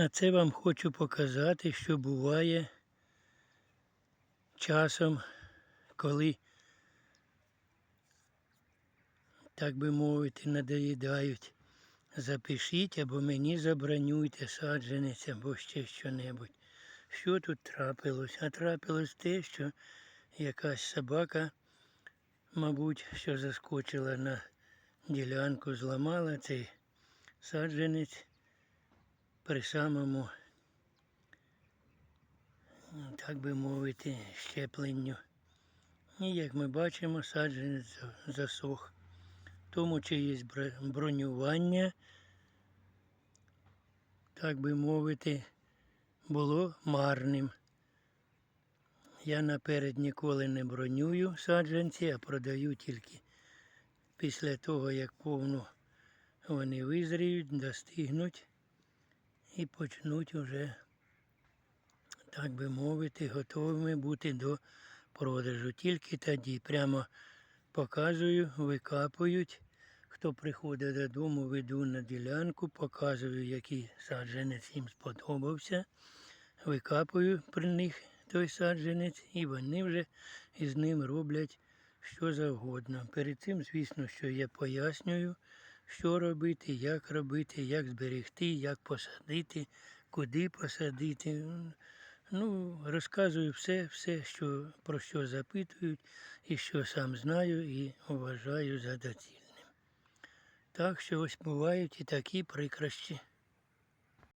А це вам хочу показати, що буває часом, коли, так би мовити, надоїдають. Запишіть або мені забронюйте саджанець або ще що-небудь. Що тут трапилось? А трапилось те, що якась собака, мабуть, що заскочила на ділянку, зламала цей саджанець при самому, так би мовити, щепленню. І як ми бачимо, саджанець за- засох. Тому чиїсь бронювання, так би мовити, було марним. Я наперед ніколи не бронюю саджанці, а продаю тільки після того, як повну вони визріють, достигнуть і почнуть уже, так би мовити, готовими бути до продажу. Тільки тоді прямо показую, викапують. Хто приходить додому, веду на ділянку, показую, який саджанець їм сподобався. Викапую при них той саджанець, і вони вже із ним роблять що завгодно. Перед цим, звісно, що я пояснюю, що робити, як робити, як зберегти, як посадити, куди посадити. Ну, розказую все, все, що, про що запитують, і що сам знаю і вважаю за доцільним. Так що ось бувають і такі прикрощі.